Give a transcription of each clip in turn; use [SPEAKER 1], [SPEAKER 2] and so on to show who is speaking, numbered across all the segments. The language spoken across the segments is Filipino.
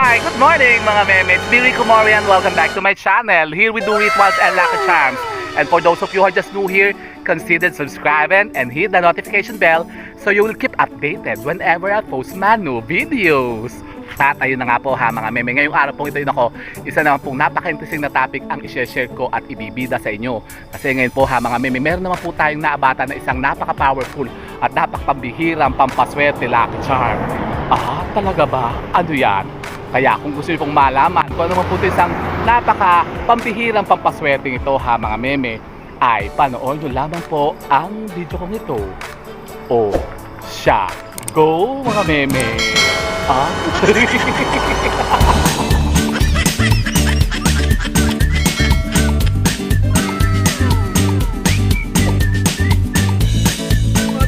[SPEAKER 1] Hi, good morning mga meme. It's Billy Kumorian. Welcome back to my channel. Here we do rituals and lucky charms. And for those of you who are just new here, consider subscribing and hit the notification bell so you will keep updated whenever I post my new videos. At ayun na nga po ha mga meme. Ngayong araw pong ito yun ako, isa naman pong napaka-interesting na topic ang i-share ko at ibibida sa inyo. Kasi ngayon po ha mga meme, meron naman po tayong naabata na isang napaka-powerful at napaka-pambihirang pampaswerte lucky charm. Ah, talaga ba? Ano yan? Kaya kung gusto niyo pong malaman kung ano po isang napaka pampihirang pampaswerte ito ha mga meme, ay panoorin nyo lamang po ang video kong ito. O siya, go mga meme! Ah?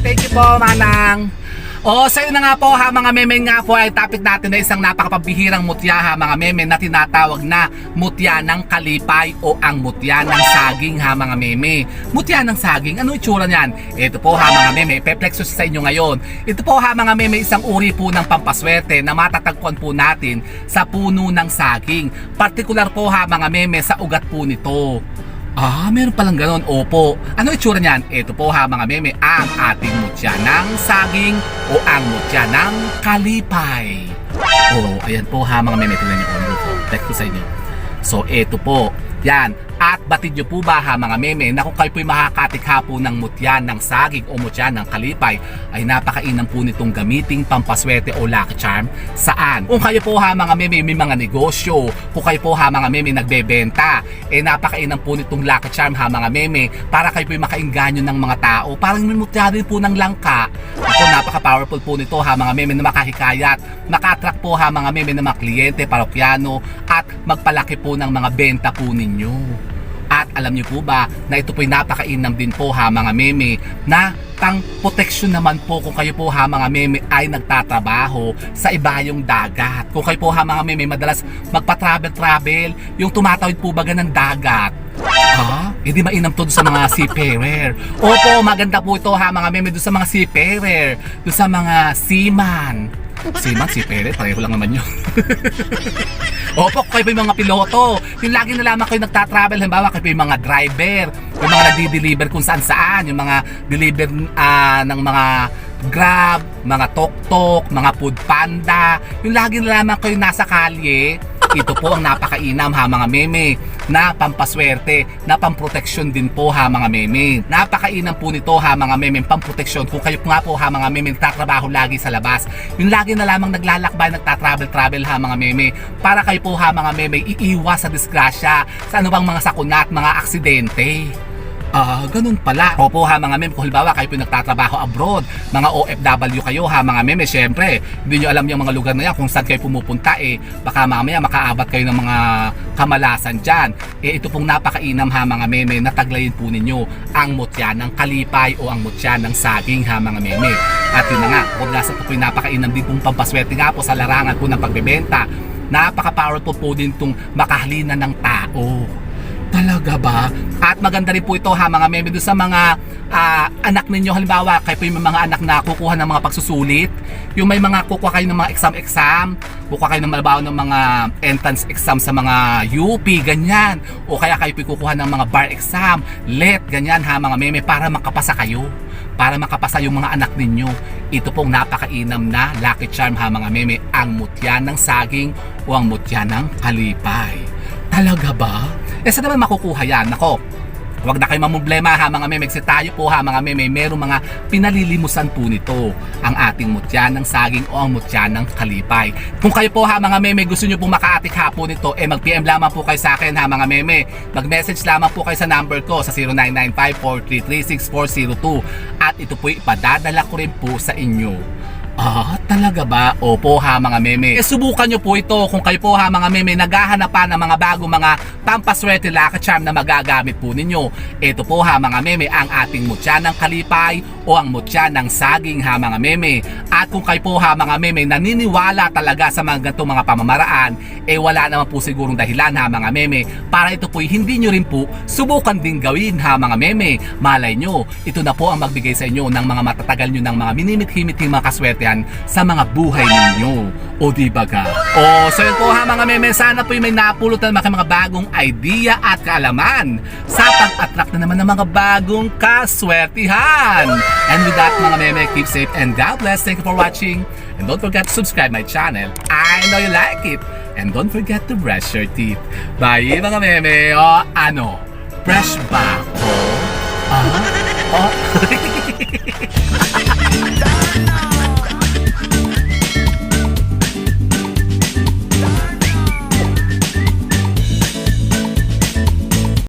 [SPEAKER 1] Thank you po, Manang. O, sa'yo na nga po ha, mga meme nga po ay topic natin na isang napakapabihirang mutya ha, mga meme na tinatawag na mutya ng kalipay o ang mutya ng saging ha, mga meme. Mutya ng saging, ano itsura niyan? Ito po ha, mga meme, peplexus sa inyo ngayon. Ito po ha, mga meme, isang uri po ng pampaswerte na matatagpuan po natin sa puno ng saging. Partikular po ha, mga meme, sa ugat po nito. Ah, meron palang ganon. Opo. Ano itsura niyan? Ito po ha mga meme, ang ating mutya ng saging o ang mutya ng kalipay. Oh, ayan po ha mga meme. Tingnan niyo po. Text ko sa inyo. So, ito po. Yan. At batid niyo po ba ha mga meme na kung kayo po'y makakatikha po ng mutya ng saging o mutya ng kalipay ay napakainam po nitong gamiting pampaswerte o lucky charm. Saan? Kung kayo po ha mga meme may mga negosyo, kung kayo po ha mga meme nagbebenta, eh napakainam po nitong lucky charm ha mga meme para kayo po'y makainganyo ng mga tao. Parang may mutya din po ng langka. Ako napaka-powerful po nito ha mga meme na makahikayat, maka-attract po ha mga meme ng mga kliyente, parokyano magpalaki po ng mga benta po ninyo. At alam niyo po ba na ito po'y napakainam din po ha mga meme na pang protection naman po kung kayo po ha mga meme ay nagtatrabaho sa ibayong dagat. Kung kayo po ha mga meme madalas magpa-travel-travel, yung tumatawid po baga ng dagat. Ha? Hindi mainam to sa mga seafarer. Opo, maganda po ito ha mga meme doon sa mga seafarer, doon sa mga seaman. Seaman, seafarer, pareho lang naman yun. Opo, kayo po yung mga piloto. Yung lagi na lamang kayo nagtatravel, halimbawa kayo po yung mga driver, yung mga nagdi-deliver kung saan saan, yung mga deliver ah, ng mga Grab, mga Tok-Tok, mga Food Panda, yung lagi na lamang kayo nasa kalye, ito po ang napakainam ha mga meme na pampaswerte, na pamproteksyon din po ha mga meme. Napakainam po nito ha mga meme pamproteksyon kung kayo nga po ha mga meme nagtatrabaho lagi sa labas. Yung lagi na lamang naglalakbay, nagtatravel-travel ha mga meme para kayo po ha mga meme iiwas sa disgrasya sa bang mga sakuna at mga aksidente. Ah, ganun pala. Opo ha mga meme, kung kayo po nagtatrabaho abroad, mga OFW kayo ha mga meme, syempre, hindi nyo alam yung mga lugar na yan kung saan kayo pumupunta eh, baka mamaya makaabat kayo ng mga kamalasan dyan. Eh ito pong napakainam ha mga meme, nataglayin po ninyo ang mutya ng kalipay o ang mutya ng saging ha mga meme. At yun na nga, kung nasa po po yung napakainam din pong pampaswerte nga po sa larangan po ng pagbebenta, napaka-powerful po din itong makahalina ng tao. Talaga ba? At maganda rin po ito ha mga meme sa mga ah, anak ninyo. Halimbawa kayo po yung mga anak na kukuha ng mga pagsusulit. Yung may mga kukuha kayo ng mga exam-exam kukuha kayo ng malabaw ng mga entrance exam sa mga UP ganyan. O kaya kayo po kukuha ng mga bar exam let ganyan ha mga meme para makapasa kayo. Para makapasa yung mga anak ninyo. Ito pong napakainam na lucky charm ha mga meme ang mutya ng saging o ang mutya ng kalipay talaga ba? Eh saan naman makukuha yan? Nako, Huwag na kayo mamumblema ha mga meme. Kasi tayo po ha mga meme, merong mga pinalilimusan po nito. Ang ating mutya ng saging o ang mutya ng kalipay. Kung kayo po ha mga meme, gusto nyo pong makaatik ha po nito, eh mag-PM lamang po kayo sa akin ha mga meme. Mag-message lamang po kayo sa number ko sa 0995-433-6402. At ito po ipadadala ko rin po sa inyo. Ah, talaga ba? Opo ha mga meme. Eh subukan nyo po ito kung kayo po ha mga meme naghahanap pa ng mga bago mga pampaswerte lucky charm na magagamit po ninyo. Ito po ha mga meme ang ating mutya ng kalipay o ang mutya ng saging ha mga meme. At kung kayo po ha mga meme naniniwala talaga sa mga ganitong mga pamamaraan, eh wala naman po sigurong dahilan ha mga meme para ito po hindi nyo rin po subukan din gawin ha mga meme. Malay nyo, ito na po ang magbigay sa inyo ng mga matatagal nyo ng mga minimit-himiting mga kaswerte maswertehan sa mga buhay ninyo. O di ba ga? O, so yun po ha mga meme, sana po yung may napulot na mga, mga bagong idea at kaalaman sa pag-attract na naman ng mga bagong kaswertihan. And with that mga meme, keep safe and God bless. Thank you for watching. And don't forget to subscribe my channel. I know you like it. And don't forget to brush your teeth. Bye mga meme. O ano, brush ba ako? Ah? Oh.